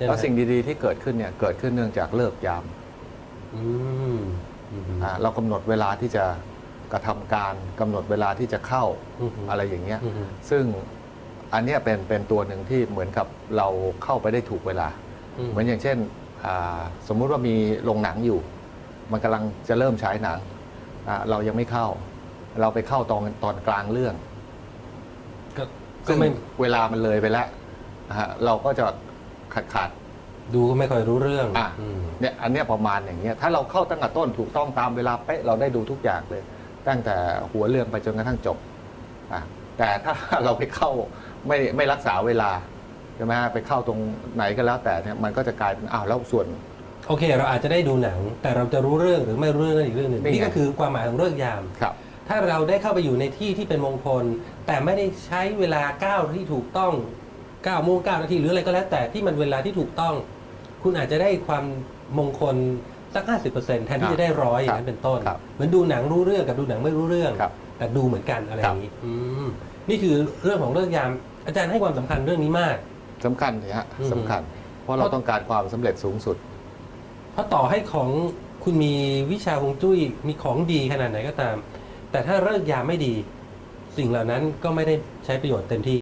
ช่ไหมแล้วสิ่งดีๆที่เกิดขึ้นเนี่ยเกิดขึ้นเนื่องจากเลิกยามอืมอืมอ่าเรากำหนดเวลาที่จะกระทำการกำหนดเวลาที่จะเข้าอืมอะไรอย่างเงี้ย อืมซึ่งอันเนี้ยเป็นเป็นตัวหนึ่งที่เหมือนกับเราเข้าไปได้ถูกเวลาอืมเหมือนอย่างเช่นอ่าสมมุติว่ามีโรงหนังอยู่ มันกำลังจะเริ่มฉายหนังอ่าเรายังไม่เข้า เราไปเข้าตอนตอนกลางเรื่องก็ก็ซึ่งไม่ เวลามันเลยไปแล้วนะฮะเราก็จะ ขาดขาดดูก็ไม่ค่อยรู้เรื่องอะอืมเนี่ยอันเนี้ยประมาณอย่างเงี้ยถ้าเราเข้าตั้งแต่ต้นถูกต้องตามเวลาเป๊ะเราได้ดูทุกอย่างเลย ตั้งแต่หัวเรื่องไปจนกระทั่งจบอะแต่ถ้าเราไปเข้าไม่ไม่รักษาเวลาใช่ไหมฮะไปเข้าตรงไหนก็แล้วแต่เนี่ยมันก็จะกลายเป็นอ้าวแล้วส่วน โอเค เราอาจจะได้ดูหนัง แต่เราจะรู้เรื่องหรือไม่รู้เรื่องนั่นอีกเรื่องหนึ่งนี่ไง นี่ก็คือความหมายของเรื่องยาม ครับ ถ้าเราได้เข้าไปอยู่ในที่ที่เป็นมงคล แต่ไม่ได้ใช้เวลาก้าวที่ถูกต้อง 9โมง9นาทีหรืออะไรก็แล้วแต่ที่มันเวลาที่ถูกต้อง คุณอาจจะได้ความมงคลสัก 50%แทนที่จะได้ร้อยอย่างนั้นเป็นต้นครับเหมือนดูหนังรู้เรื่องกับดูหนังไม่รู้เรื่องครับแต่ดูเหมือนกันอะไรอย่างนี้อืมนี่คือเรื่องของเรื่องยาม อาจารย์ให้ความสำคัญเรื่องนี้มากสำคัญเนี่ยฮะอืมสำคัญ เพราะเราต้องการความสำเร็จสูงสุด เพราะต่อให้ของคุณมีวิชาฮวงจุ้ยมีของดีขนาดไหนก็ตาม แต่ถ้าเลิกยามไม่ดี สิ่งเหล่านั้นก็ไม่ได้ใช้ประโยชน์เต็มที่